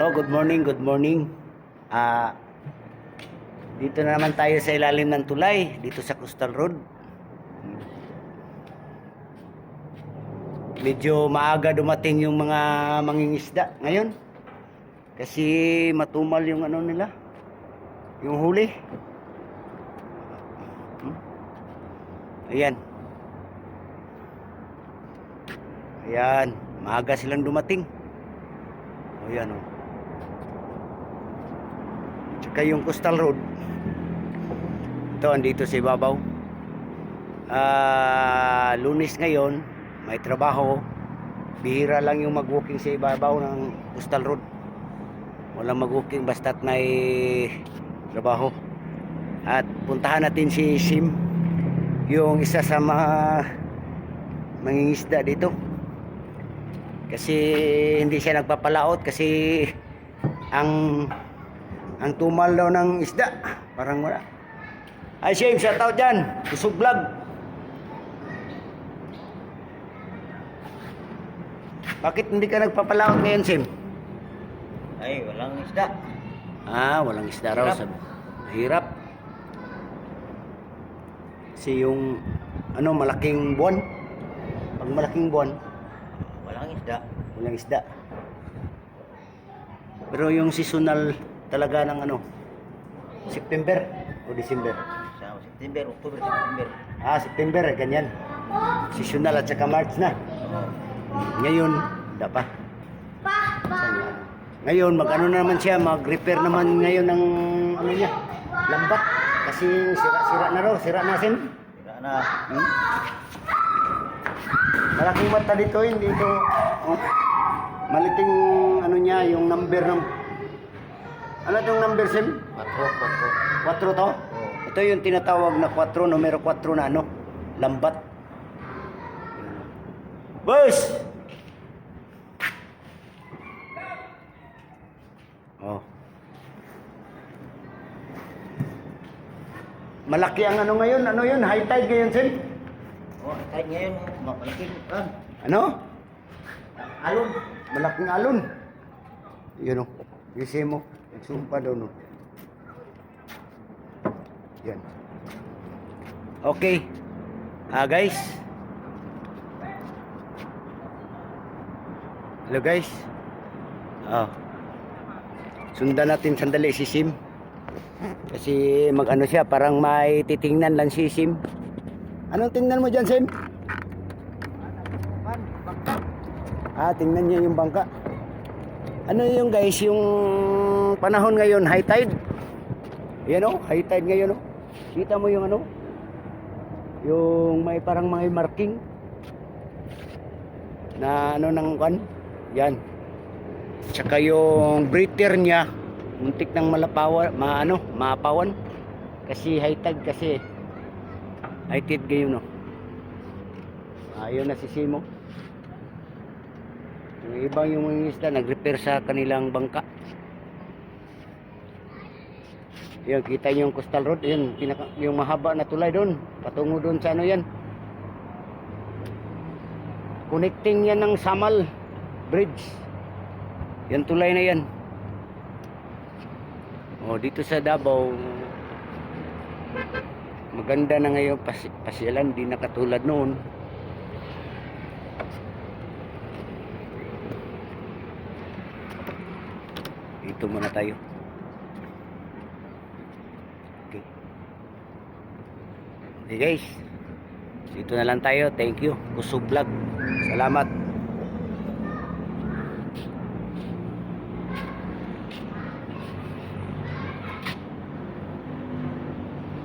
Hello, good morning, good morning. Ah, dito na naman tayo sa ilalim ng tulay, dito sa Coastal Road. Medyo maaga dumating yung mga mangingisda ngayon. Kasi matumal yung ano nila, yung huli. Hmm? Ayan. Ayan, maaga silang dumating. O yan o. Tsaka yung coastal road. Ito, andito sa ibabaw. Ah, lunes ngayon, may trabaho. Bihira lang yung mag-walking sa ibabaw ng coastal road. Walang mag-walking basta't may trabaho. At puntahan natin si Sim, yung isa sa mga mangingisda dito kasi hindi siya nagpapalaot kasi ang ang tumal daw ng isda parang wala ay Shame shout out dyan kusog vlog bakit hindi ka nagpapalaot ngayon Sim? Ay, walang isda. ah walang isda raw Hirap. sabi. hirap kasi yung ano malaking buwan pag malaking buwan Walang isda. walang isda. Pero yung seasonal talaga ng ano, September o December. Sa September, October, September. Ah, September, ganyan. Seasonal at saka March na. Ngayon, wala pa. Ngayon, mag-ano na naman siya, mag-repair naman ngayon ng ano niya, lambat. Kasi sira-sira na raw, sira na sin. Wala na. Hmm? Malaking mata dito, hindi ito. Oh. Maliting ano niya, yung number ng... Ano itong number, Sim? Patro, patro. 4 to? Oo. Ito yung tinatawag na 4, numero 4 na ano, lambat. Boss! Oh. Malaki ang ano ngayon, ano yun, high tide ngayon, Sim? Oh, kahit ngayon, oh, malaking kan. Ano? Alon. Malaking alon. Yun o. Gisi mo. Nagsumpa daw no. Yan. Okay. Ah guys. Hello guys. Ah. Sundan natin sandali si Sim. Kasi mag-ano siya, parang may titingnan lang si Sim. Anong tingnan mo dyan, Sim? Ah, tingnan niyo yung bangka. Ano yung guys, yung panahon ngayon, high tide. Yan o, high tide ngayon o. Kita mo yung ano? Yung may parang may marking. Na ano ng kan? Yan. Tsaka yung breather niya, muntik ng malapawan, maano, maapawan. Kasi high tide kasi. High tide ngayon o. Ayun na si Simo. Yung ibang yung mga isda nag-repair sa kanilang bangka. Yan, kita niyo yung coastal road. Yan, pinaka, yung mahaba na tulay doon. Patungo doon sa ano yan. Connecting yan ng Samal Bridge. Yan tulay na yan. Oh, dito sa Davao, maganda na ngayon pas pasyalan, di na katulad noon. Dito muna tayo. Okay. Okay guys. Dito na lang tayo. Thank you. Kusog. Salamat.